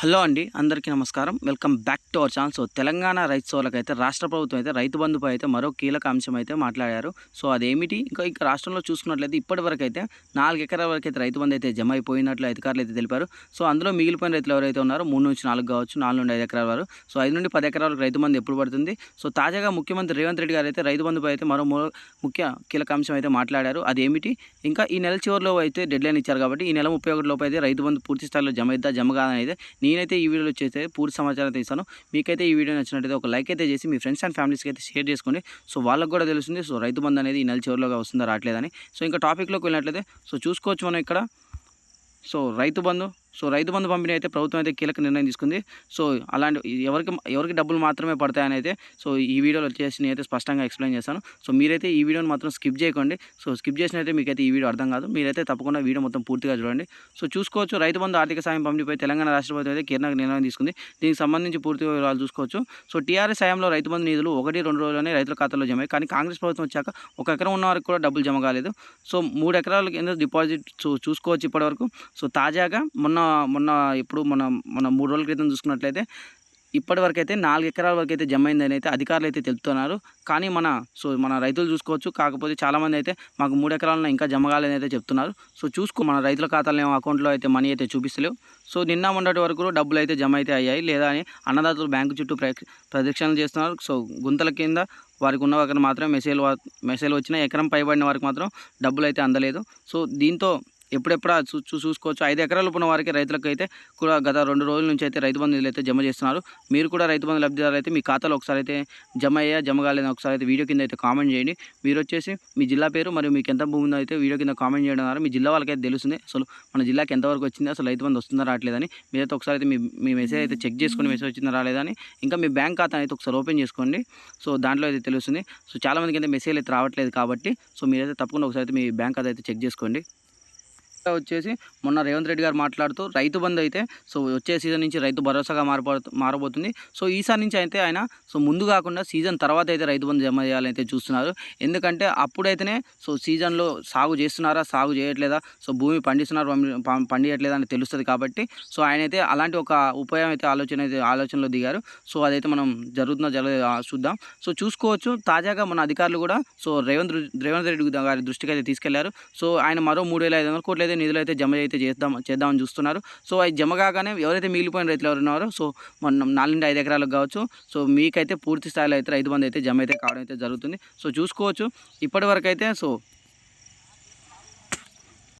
Hello అండి అందరికీ నమస్కారం. Welcome back to our channel. So Telangana రైతు సోళ్ళకి అయితే రాష్ట్ర ప్రభుత్వం అయితే రైతు బంధుపై అయితే మరో కీలక అంశం అయితే మాట్లాడారు. సో అదేమిటి? ఇంకా ఇంకా రాష్ట్రంలో చూసుకున్నట్లయితే ఇప్పటి వరకు అయితే నాలుగు ఎకరాల వరకు అయితే రైతు బంధు అయితే జమ అయిపోయినట్లు అధికారులు అయితే తెలిపారు. సో అందులో మిగిలిపోయిన రైతులు ఎవరైతే ఉన్నారో మూడు నుంచి నాలుగు కావచ్చు నాలుగు నుండి ఐదు ఎకరాల వరకు సో ఐదు నుండి పది ఎకరాలకు రైతు బంధు ఎప్పుడు పడుతుంది? సో తాజాగా ముఖ్యమంత్రి రేవంత్ రెడ్డి గారు అయితే రైతు బంధుపై అయితే మరో ముఖ్య కీలక అంశం అయితే మాట్లాడారు. అదేమిటి? ఇంకా ఈ నెల చివరిలో అయితే డెడ్ లైన్ ఇచ్చారు కాబట్టి ఈ నెల ముప్పై ఒకటి లోపు అయితే రైతు బంధు పూర్తి స్థాయిలో జమ అయిద్దా జమ కాదని అయితే నేనైతే ఈ వీడియోలో వచ్చేసి పూర్తి సమాచారం అయితే ఇస్తాను మీకైతే ఈ వీడియో నచ్చినట్టయితే ఒక లైక్ అయితే చేసి మీ ఫ్రెండ్స్ అండ్ ఫ్యామిలీస్కి అయితే షేర్ చేసుకోండి. సో వాళ్ళకు కూడా తెలుస్తుంది సో రైతు బంధు అనేది ఈ నెల చివరిలోగా వస్తుందా రావట్లేదని సో ఇంకా టాపిక్లోకి వెళ్ళినట్లయితే సో చూసుకోవచ్చు మనం ఇక్కడ. సో రైతు బంధు సో రైతు బంధు పంపిణీ అయితే ప్రభుత్వం అయితే కీలక నిర్ణయం తీసుకుంది. సో అలాంటి ఎవరికి ఎవరికి డబ్బులు మాత్రమే పడతాయని అయితే సో ఈ వీడియోలో వచ్చేసి నేనైతే స్పష్టంగా ఎక్స్ప్లెయిన్ చేస్తాను సో మీరైతే ఈ వీడియోని మాత్రం స్కిప్ చేయకండి. సో స్కిప్ చేసినైతే మీకైతే ఈ వీడియో అర్థం కాదు. మీరైతే తప్పకుండా వీడియో మొత్తం పూర్తిగా చూడండి. సో చూసుకోవచ్చు రైతు బంధు ఆర్థిక సాయం పంపిణీపై తెలంగాణ రాష్ట్ర ప్రభుత్వం అయితే కీలక నిర్ణయం తీసుకుంది. దీనికి సంబంధించి పూర్తి వివరాలు చూసుకోవచ్చు. సో టీఆర్ఎస్ సాయంలో రైతు బంధు నిధులు ఒకటి రెండు రోజుల్లోనే రైతుల ఖాతాలో జమ కానీ కాంగ్రెస్ ప్రభుత్వం వచ్చాక ఒక ఎకరం ఉన్న వారికి కూడా డబ్బులు జమ కాలేదు. సో మూడు ఎకరాల కింద డిపాజిట్ చూ చూసుకోవచ్చు ఇప్పటివరకు. సో తాజాగా మొన్న మొన్న ఇప్పుడు మన మన మూడు రోజుల క్రితం చూసుకున్నట్లయితే ఇప్పటి వరకు అయితే నాలుగు ఎకరాల వరకు అయితే జమ అయిందని అయితే అధికారులు అయితే తెలుపుతున్నారు. కానీ మన సో మన రైతులు చూసుకోవచ్చు. కాకపోతే చాలామంది అయితే మాకు మూడు ఎకరాలను ఇంకా జమ కాలేదని అయితే చెప్తున్నారు. సో చూసుకో మన రైతుల ఖాతాలో అకౌంట్లో అయితే మనీ అయితే చూపిస్తలేవు. సో నిన్న మొన్నటి వరకు డబ్బులు అయితే జమ అయితే అయ్యాయి. లేదా అని అన్నదాతలు బ్యాంకు చుట్టూ ప్ర ప్రదక్షిణలు చేస్తున్నారు. సో గుంతల కింద వారికి ఉన్న వారికి మాత్రం మెసేజ్ మెసేజ్ వచ్చిన ఎకరం పైబడిన వారికి మాత్రం డబ్బులు అయితే అందలేదు. సో దీంతో ఎప్పుడెప్పుడు చూ చూ- చూసుకోవచ్చు. ఐదు ఎకరాలు ఉన్న వారికి రైతులకు అయితే కూడా గత రెండు రోజుల నుంచి అయితే రైతు బంధువులు అయితే జమ చేస్తున్నారు. మీరు కూడా రైతు బంధు లబ్ధిదారులు అయితే మీ ఖాతాలో ఒకసారి అయితే జమ అయ్యా జమ కాలేదని ఒకసారి అయితే వీడియో కింద అయితే కామెంట్ చేయండి. మీరు వచ్చేసి మీ జిల్లా పేరు మరియు మీకు ఎంత భూమి ఉందో అయితే వీడియో కింద కామెంట్ చేయడం ద్వారా మీ జిల్లా వాళ్ళకైతే తెలుస్తుంది. అసలు మన జిల్లాకి ఎంతవరకు వచ్చింది అసలు రైతు బంధు వస్తుందా రావట్లేదని మీరైతే ఒకసారి అయితే మీ మీ మెసేజ్ అయితే చెక్ చేసుకుని మెసేజ్ వచ్చిందా రాలేదని ఇంకా మీ బ్యాంక్ ఖాతా అయితే ఒకసారి ఓపెన్ చేసుకోండి. సో దాంట్లో అయితే తెలుస్తుంది. సో చాలామందికి అయితే మెసేజ్ అయితే రావట్లేదు కాబట్టి సో మీరైతే తప్పకుండా ఒకసారి అయితే మీ బ్యాంక్ ఖాతా అయితే చెక్ చేసుకోండి. వచ్చేసి మొన్న రేవంత్ రెడ్డి గారు మాట్లాడుతూ రైతు బంధు అయితే సో వచ్చే సీజన్ నుంచి రైతు భరోసాగా మారబో మారబోతుంది. సో ఈసారి నుంచి అయితే ఆయన సో ముందు కాకుండా సీజన్ తర్వాత అయితే రైతు బంధు జమ చేయాలని అయితే చూస్తున్నారు. ఎందుకంటే అప్పుడైతేనే సో సీజన్లో సాగు చేస్తున్నారా సాగు చేయట్లేదా సో భూమి పండిస్తున్నారు పం- పండియట్లేదా అని తెలుస్తుంది కాబట్టి సో ఆయన అయితే అలాంటి ఒక ఉపాయం అయితే ఆలోచన అయితే ఆలోచనలో దిగారు. సో అదైతే మనం జరుగుతున్న జరగ చూద్దాం. సో చూసుకోవచ్చు తాజాగా మన అధికారులు కూడా సో రేవంత్ రేవంత్ రెడ్డి గారి దృష్టికి అయితే తీసుకెళ్ళారు. సో ఆయన మరో మూడు వేల ఐదు వందల కోట్లు అయితే నిధులు అయితే జమ అయితే చేద్దాం చేద్దామని చూస్తున్నారు. సో అది జమ కాగానే ఎవరైతే మిగిలిపోయిన రైతులు ఎవరు ఉన్నారో సో మనం నాలుగు ఐదు ఎకరాలకు కావచ్చు సో మీకైతే పూర్తి స్థాయిలో అయితే రైతు బంధు అయితే జమ అయితే కావడం అయితే జరుగుతుంది. సో చూసుకోవచ్చు. ఇప్పటి వరకు అయితే సో